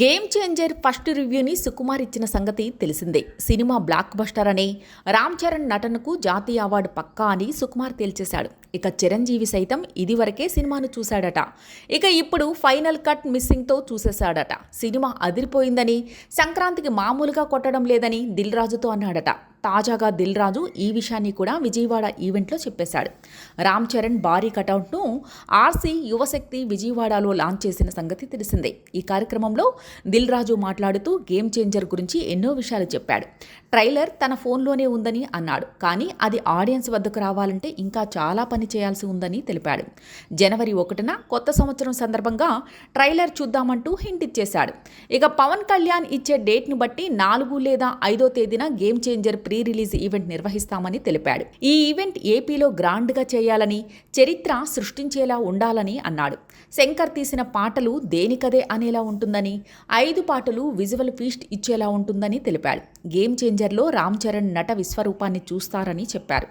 Game changer first రివ్యూని సుకుమార్ ఇచ్చిన సంగతి తెలిసిందే. సినిమా బ్లాక్ బస్టర్ అని రామ్ చరణ్ నటనకు జాతీయ అవార్డు పక్కా అని సుకుమార్ తేల్చేశాడు. ఇక చిరంజీవి సైతం ఇదివరకే సినిమాను చూశాడట. ఇక ఇప్పుడు ఫైనల్ కట్ మిస్సింగ్తో చూసేశాడట. సినిమా అదిరిపోయిందని సంక్రాంతికి మామూలుగా కొట్టడం లేదని దిల్ రాజుతో అన్నాడట. తాజాగా దిల్ రాజు ఈ విషయాన్ని కూడా విజయవాడ ఈవెంట్లో చెప్పేశాడు. రామ్ చరణ్ భారీ కటౌట్ను ఆర్సీ యువశక్తి విజయవాడలో లాంచ్ చేసిన సంగతి తెలిసిందే. ఈ కార్యక్రమంలో దిల్ రాజు మాట్లాడుతూ గేమ్ చేంజర్ గురించి ఎన్నో విషయాలు చెప్పాడు. ట్రైలర్ తన ఫోన్లోనే ఉందని అన్నాడు. కానీ అది ఆడియన్స్ వద్దకు రావాలంటే ఇంకా చాలా పని చేయాల్సి ఉందని తెలిపాడు. జనవరి ఒకటిన కొత్త సంవత్సరం సందర్భంగా ట్రైలర్ చూద్దామంటూ హింట్ ఇచ్చేశాడు. ఇక పవన్ కళ్యాణ్ ఇచ్చే డేట్ను బట్టి నాలుగు లేదా ఐదో తేదీన Game Changer pre release event నిర్వహిస్తామని తెలిపాడు. ఈ ఈవెంట్ ఏపీలో గ్రాండ్గా చేయాలని చరిత్ర సృష్టించేలా ఉండాలని అన్నాడు. శంకర్ తీసిన పాటలు దేనికదే అనేలా ఉంటుందని ఐదు పాటలు విజువల్ ఫీస్ట్ ఇచ్చేలా ఉంటుందని తెలిపాడు. గేమ్ చేంజర్లో రామ్ చరణ్ నట విశ్వరూపాన్ని చూస్తారని చెప్పారు.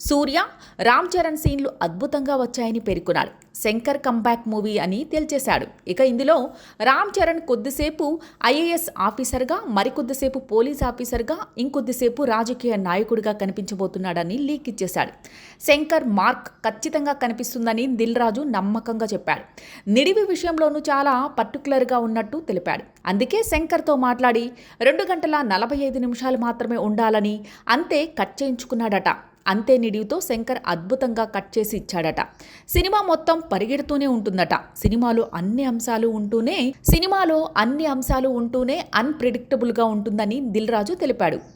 సూర్య రామ్ చరణ్ సీన్లు అద్భుతంగా వచ్చాయని పేర్కొన్నాడు శంకర్ కంబ్యాక్ మూవీ అని తేల్చేశాడు. ఇక ఇందులో రామ్ చరణ్ కొద్దిసేపు ఐఏఎస్ ఆఫీసర్గా మరికొద్దిసేపు పోలీస్ ఆఫీసర్గా ఇంకొద్దిసేపు రాజకీయ నాయకుడిగా కనిపించబోతున్నాడని లీక్ ఇచ్చేశాడు. శంకర్ మార్క్ ఖచ్చితంగా కనిపిస్తుందని దిల్ రాజు నమ్మకంగా చెప్పాడు. నిడివి విషయంలోనూ చాలా పర్టికులర్గా ఉన్నట్టు తెలిపాడు. అందుకే శంకర్తో మాట్లాడి రెండు గంటల నలభై ఐదు నిమిషాలు మాత్రమే ఉండాలని అంతే కట్ చేయించుకున్నాడట. అంతే నిడివితో శంకర్ అద్భుతంగా కట్ చేసి ఇచ్చాడట. సినిమా మొత్తం పరిగెడుతూనే ఉంటుందట. సినిమాలో అన్ని అంశాలు ఉంటూనే సినిమాలో అన్ని అంశాలు ఉంటూనే అన్ప్రిడిక్టబుల్గా ఉంటుందని దిల్ రాజు తెలిపాడు.